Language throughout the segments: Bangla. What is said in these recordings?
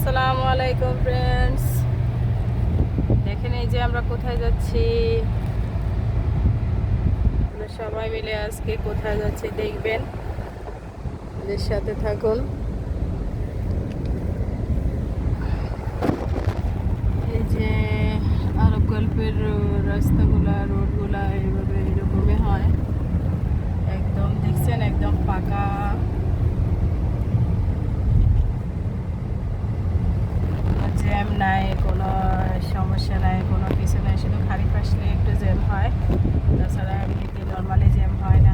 আসসালামু আলাইকুম ফ্রেন্ডস দেখেন এই যে আমরা কোথায় যাচ্ছি। সবাই মিলে আজকে কোথায় যাচ্ছি দেখবেন। আমাদের সাথে থাকুন। এই যে আরব গল্পের রাস্তাগুলা, রোডগুলা এইভাবে এরকমই হয়। একদম, দেখছেন? একদম পাকা জ্যাম নাই কোনো সমস্যা নাই কোনো কিছু নাই শুধু খালি আসলে একটু জ্যাম হয় তাছাড়া এমনিতে নর্মালি জ্যাম হয় না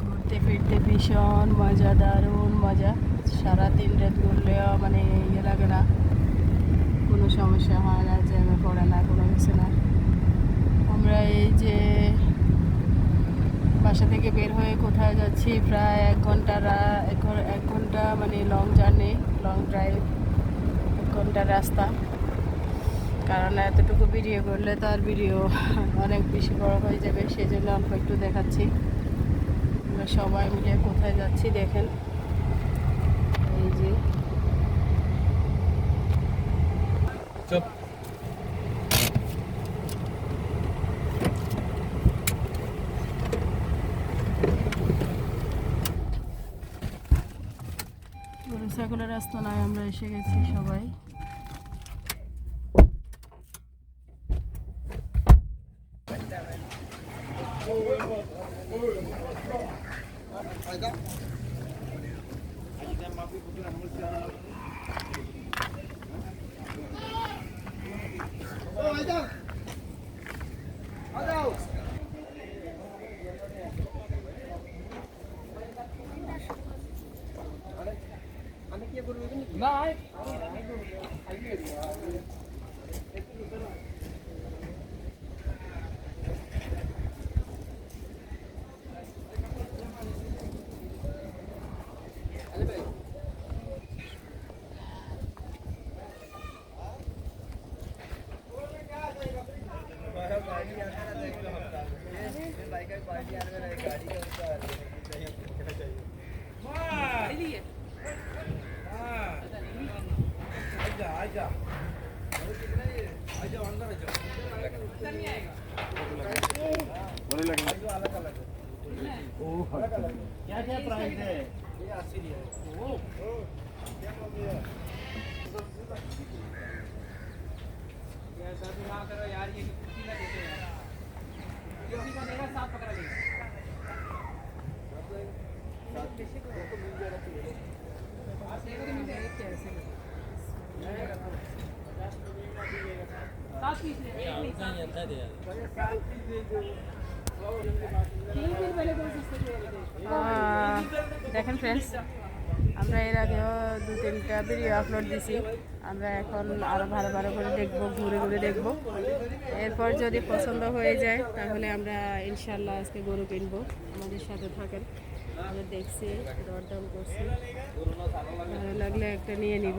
ঘুরতে ফিরতে ভীষণ মজা দারুণ মজা। সারা দিন রাত ঘুরলেও মানে ইয়ে লাগে না। কোনো সমস্যা হয় না, জ্যামে পড়ে না, কোনো কিছু না। আমরা এই যে বাসা থেকে বের হয়ে কোথায় যাচ্ছি, প্রায় এক ঘণ্টা এক ঘণ্টা মানে লং জার্নি লং ড্রাইভ এক ঘণ্টার রাস্তা। কারণ এতটুকু ভিডিও করলে তো আর ভিডিও অনেক বেশি বড় হয়ে যাবে সেই জন্য অল্প একটু দেখাচ্ছি। আমরা সবাই মিলে কোথায় যাচ্ছি দেখেন। এই যে। রাস্তা নয় আমরা এসে গেছি সবাই। गाड़ी का क्या क्या प्राइस है ये अस्सी है ओ क्या बोल दिया यार साथ में ना करो यार, ये कुत्ती ना देते हैं। দেখেন ফ্রেন্ডস আমরা এর আগেও দু তিনটা ভিডিও আপলোড দিছি। আমরা এখন আরও ভালো ভালো করে দেখব, ঘুরে ঘুরে দেখব। এরপর যদি পছন্দ হয়ে যায়, তাহলে আমরা ইনশাল্লাহ আজকে গরু কিনবো। আমাদের সাথে থাকেন। আমরা দেখছি, দরদাম করছি। ভালো লাগলে একটা নিয়ে নিব।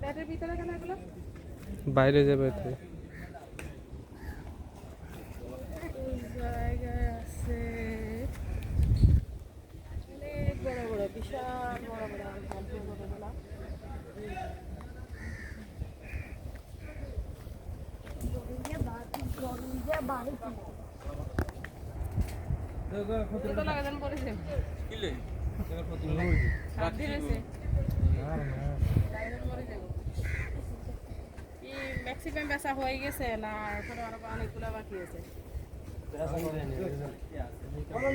পেটের ভিতরে কেন এগুলো বাইরে যাবে তো অনেক বড় বড় বিশাল বড় বড় গল্প গরুগুলা কত টাকা দাম পড়েছে সাত দিন আছে ডাইরেক্ট মরে যাব কি ম্যাক্সিমাম বেচা হয়ে গেছে না এখনও আরও অনেকগুলো বাকি আছে?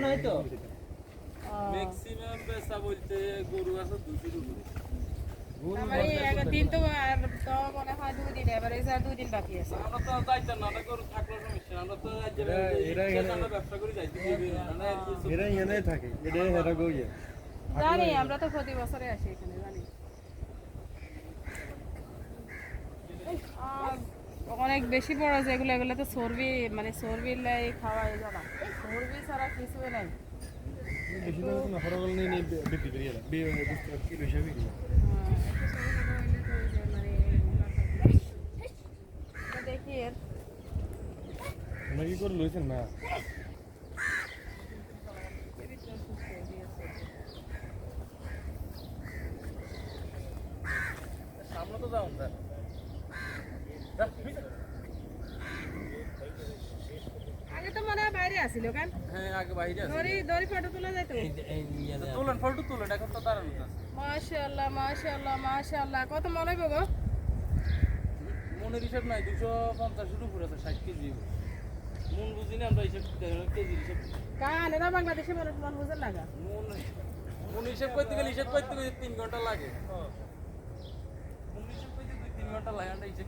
নাই তো। ম্যাক্সিমাম বেচা বলতে গরু আছে দুশোর উপরে আমার এই এক দিন তো আর তো মনে হয় দুই দিন এবারে আর দুই দিন বাকি আছে। আমরা তো যাইতাম না, আমরা গরু থাকলেও সমস্যা আমরা তো ব্যবসা করি যাইতে পারি। কিছু- এরা এনে থাকে এটা হেরা গইয়া জানি আমরা তো প্রতি বছরে আসি এখানে জানি আর অনেক বেশি বড় যেগুলো এগুলো তো চর্বি মানে চর্বির লাই খাওয়া এই জানা চর্বি ছাড়া কিছুই নাই। বেশি দাম তো না হরগল নেই নেই বিক্রি করি এরা বে বুঝতে কিলো হিসাবে কিলো হ্যাঁ, একটু ছোট ছোট হইলে তো ওই যে মানে এগুলা থাকবে। তো দেখি এর তোমরা কি করে লইছেন না সামনে তো যাও না। যা, বুঝছ? আগে তো আসিল কেন? হ্যাঁ, আগে বাইরে আছে। দড়ি দড়ি ফটো তোলা যায় তো। তো তুলেন, ফটো তুলেন, এখন তো না। মাশাআল্লাহ মাশাআল্লাহ মাশাআল্লাহ। কত মনে হইব গো? মনের হিসাব নাই দুশো পঞ্চাশের উপরে আছে ষাট কেজি মন বুঝি না আমরা হিসাব কেজি হিসাব কান এরা বাংলাদেশে মানুষ মন বুঝে লাগা। মন মন হিসাব করতে গেলে হিসাব করতে গেলে তিন ঘণ্টা লাগে। মন হিসাব করতে দুই তিন ঘণ্টা লাগে আমরা হিসাব।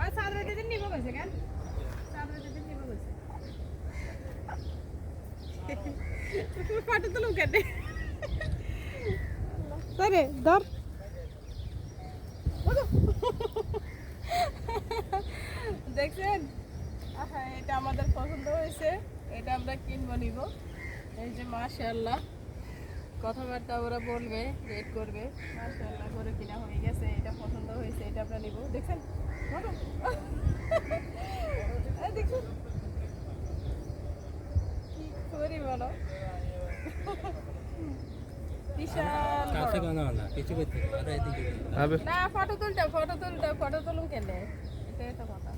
আর সাদরা দিদিন নিব কইছে কেন সাদরা দিদিন নিব কইছে ফটো কেন? ধর। দেখছেন? এটা আমাদের পছন্দ হয়েছে। এটা আমরা কিনবো নিব। এই যে মাশাআল্লাহ। কথাবার্তা ওরা বলবে রেড করবে। মাশাআল্লাহ করে কিনা হয়ে গেছে। এটা পছন্দ হয়েছে এটা আমরা নিব। দেখছেন। দেখছেন কি করি বলো? না ফটো তুলটা ফটো তুলটা ফটো তুলুন কেন? এটাই তো কথা।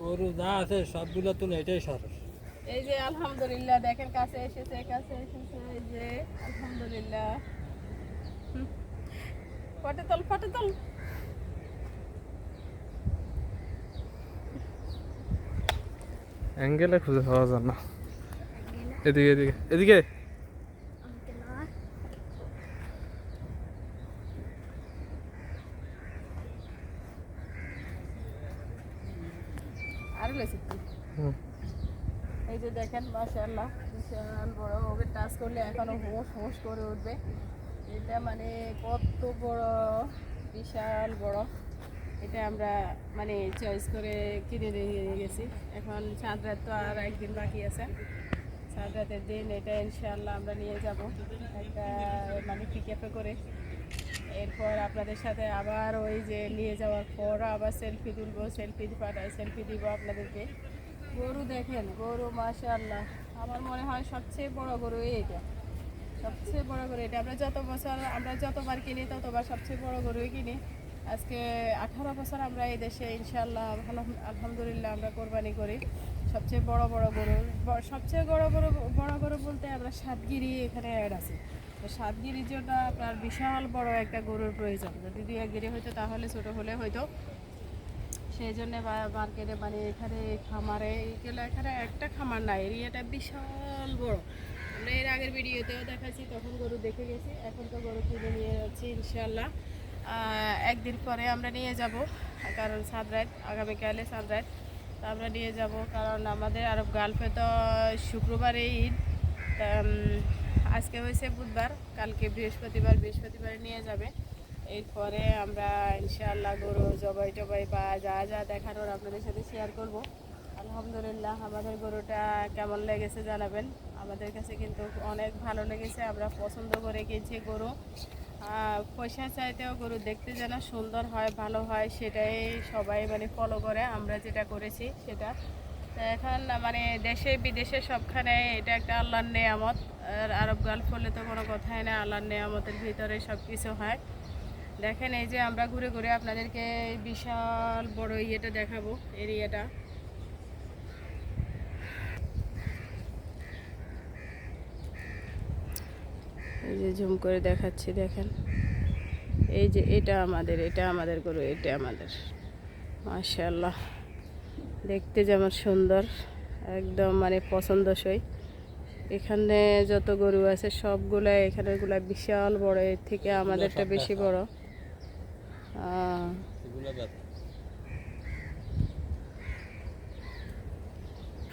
গরু যা আছে সবগুলো তুলে এটাই সরস। এই যে আলহামদুলিল্লাহ দেখেন কাছে এসেছে কাছে এসেছে এই যে আলহামদুলিল্লাহ। হুম। ফটো তোল ফটো তোল। অ্যাঙ্গেলে খুঁজে পাওয়া যায় না। এদিকে এদিকে এদিকে। আর লইছি হুম। এই যে দেখেন মাশাআল্লাহ বিশাল বড় ওকে টাচ করলে এখনও হোস হোস করে উঠবে। এটা মানে কত বড় বিশাল বড়। এটা আমরা মানে চয়েস করে কিনে নিয়ে গেছি। এখন চাঁদ রাত তো আর একদিন বাকি আছে। চাঁদ রাতের দিন এটা ইনশাআল্লাহ আমরা নিয়ে যাব একটা মানে পিকআপে করে। এরপর আপনাদের সাথে আবার ওই যে নিয়ে যাওয়ার পর আবার সেলফি তুলবো সেলফি সেলফি দিব আপনাদেরকে। গরু দেখেন, গরু, মাশাআল্লাহ। আমার মনে হয় সবচেয়ে বড় গরু এইটা। সবচেয়ে বড় গরু এটা। আমরা যত বছর, আমরা যতবার কিনি, ততবার সবচেয়ে বড় গরুই কিনি। আজকে আঠারো বছর আমরা এই দেশে, ইনশাআল্লাহ ভালো আলহামদুলিল্লাহ আমরা কোরবানি করি। সবচেয়ে বড় বড় গরু সবচেয়ে বড় বড় বড় গরু বলতে আমরা সাতগিরি এখানে অ্যাড আছে। তো সাতগিরির জন্য আপনার বিশাল বড় একটা গরুর প্রয়োজন। যদি দুই, এক গিরি হইতো, তাহলে ছোট হলে হয়তো সেই জন্য মার্কেটে মানে এখানে খামারে এইগুলো এখানে একটা খামার না এরিয়াটা বিশাল বড়। আমরা এর আগের ভিডিওতেও দেখাচ্ছি তখন গরু দেখে গেছি, এখন তো গরু কিনে নিয়ে যাচ্ছি ইনশাল্লাহ একদিন পরে আমরা নিয়ে যাব, কারণ সানরাইজ আগামীকালে সানরাইজ তো আমরা নিয়ে যাব, কারণ আমাদের আরব গালফে তো শুক্রবারে ঈদ। আজকে হয়েছে বুধবার, কালকে বৃহস্পতিবার বৃহস্পতিবার নিয়ে যাবে। এরপরে আমরা ইনশাআল্লাহ গরু জবাই টবাই বা যা যা দেখানোর আপনাদের সাথে শেয়ার করব। আলহামদুলিল্লাহ, আমাদের গরুটা কেমন লেগেছে জানাবেন। আমাদের কাছে কিন্তু অনেক ভালো লেগেছে, আমরা পছন্দ করে কিনছি গরু। পয়সা চাইতেও গরু দেখতে যেন সুন্দর হয়, ভালো হয়, সেটাই সবাই মানে ফলো করে, আমরা যেটা করেছি সেটা। এখন মানে দেশে, বিদেশে সবখানে এটা একটা আল্লাহর নেয়ামত। আর আরব গাল্ফ হলে তো কোনো কথাই না আল্লাহর নেয়ামতের ভিতরে সব কিছু হয়। দেখেন এই যে আমরা ঘুরে ঘুরে আপনাদেরকে বিশাল বড় ইয়েটা দেখাবো, এরিয়াটা। এই যে ঝুম করে দেখাচ্ছি দেখেন। এই যে এটা আমাদের এটা আমাদের গরু এটা আমাদের। মাশাআল্লাহ। দেখতে যেমন সুন্দর একদম মানে পছন্দসই। এখানে যত গরু আছে সবগুলা এখানেরগুলা বিশাল বড় এর থেকে আমাদেরটা বেশি বড়। ব্যথা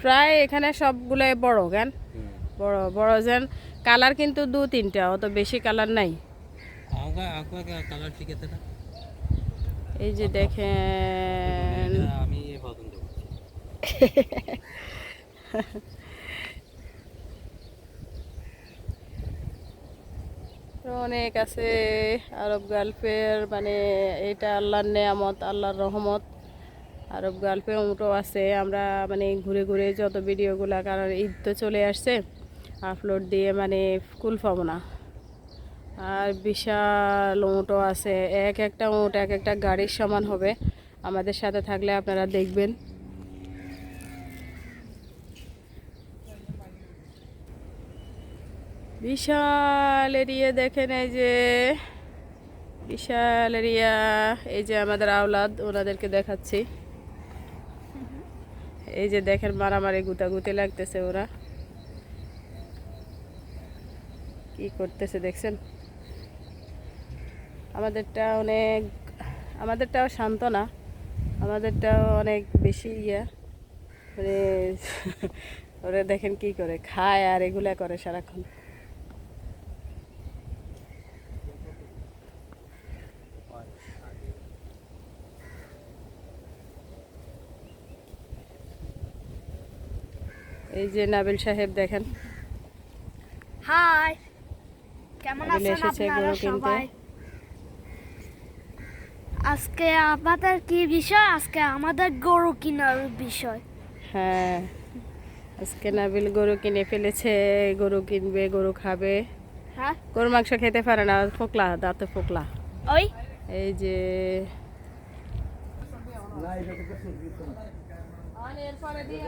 প্রায় এখানে সবগুলাই বড় কেন? বড় বড় যেন কালার কিন্তু দু তিনটা অত বেশি কালার নাই। এই যে দেখেন। অনেক আছে আরব গালফের মানে এটা আল্লাহর নেয়ামত আল্লাহর রহমত। আরব গালফে উঁটো আছে আমরা মানে ঘুরে ঘুরে যত ভিডিওগুলা কারণ ঈদ তো চলে আসছে। আপলোড দিয়ে মানে কুল পাবো না। আর বিশাল উঁটো আছে, এক একটা উঁট এক একটা গাড়ির সমান হবে। আমাদের সাথে থাকলে আপনারা দেখবেন। বিশাল এরিয়া দেখেন এই যে। বিশাল এরিয়া, এই যে আমাদের আওলাদ, ওনাদেরকে দেখাচ্ছি। এই যে দেখেন মারামারি, গুতাগুতি লাগতেছে ওরা। কি করতেছে দেখছেন? আমাদেরটা অনেক, আমাদেরটাও শান্ত না আমাদেরটাও অনেক বেশি ইয়া। মানে ওরা দেখেন কি করে, খায় আর এগুলা করে সারাক্ষণ। এই যে নাবিল সাহেব দেখেন। হাই! এগুলো এসেছে গরু আজকে আপনাদের কি বিষয়? আজকে আমাদের গরু কেনার বিষয়। হ্যাঁ আজকে নাবিল গরু কিনে ফেলেছে গরু কিনবে গরু খাবে। হ্যাঁ? গরু মাংস খেতে পারে না ফোকলা দাঁতে ফোকলা। ওই? এই যে এরপরে দিয়ে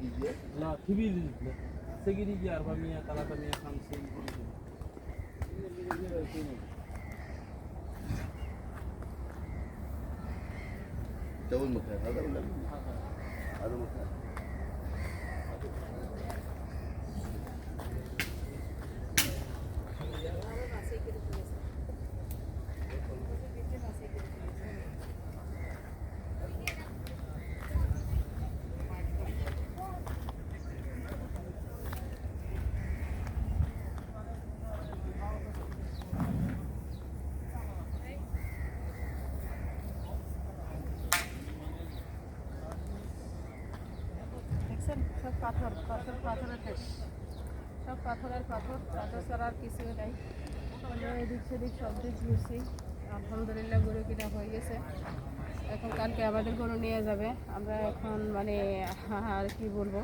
ጊዜ ደውል ምክንያት አለ দেখছেন সব পাথর পাথর, পাথরের দেশ। সব পাথরের পাথর পাথর ছাড়া আর কিছুই নাই। আমরা এদিক সেদিক সব দিক ঘুরছি। আলহামদুলিল্লাহ গরু কিনা হয়ে গেছে। এখন কালকে আমাদের গরু নিয়ে যাবে। আমরা এখন মানে আর কি বলব,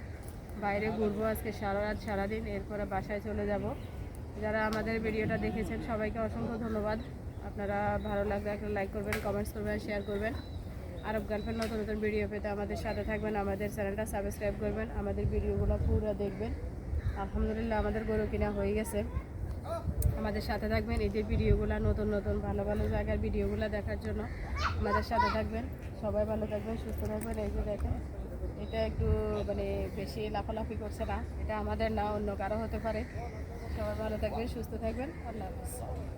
বাইরে ঘুরবো আজকে সারা রাত, সারাদিন। এরপরে বাসায় চলে যাব। যারা আমাদের ভিডিওটা দেখেছেন, সবাইকে অসংখ্য ধন্যবাদ। আপনারা ভালো লাগলে একটা লাইক করবেন কমেন্টস করবেন শেয়ার করবেন। আরব গার্লফ্রেন্ড নতুন নতুন ভিডিও পেতে আমাদের সাথে থাকবেন, আমাদের চ্যানেলটা সাবস্ক্রাইব করবেন, আমাদের ভিডিওগুলো পুরো দেখবেন। আলহামদুলিল্লাহ আমাদের গরু কিনা হয়ে গেছে। আমাদের সাথে থাকবেন ঈদের ভিডিওগুলো, নতুন নতুন ভালো ভালো জায়গার ভিডিওগুলো দেখার জন্য আমাদের সাথে থাকবেন। সবাই ভালো থাকবেন, সুস্থ থাকবেন। এই যে দেখেন, এটা একটু মানে বেশি লাফালাফি করছে না, এটা আমাদের না, অন্য কারও হতে পারে। সবাই ভালো থাকবেন, সুস্থ থাকবেন। আল্লাহ হাফিজ।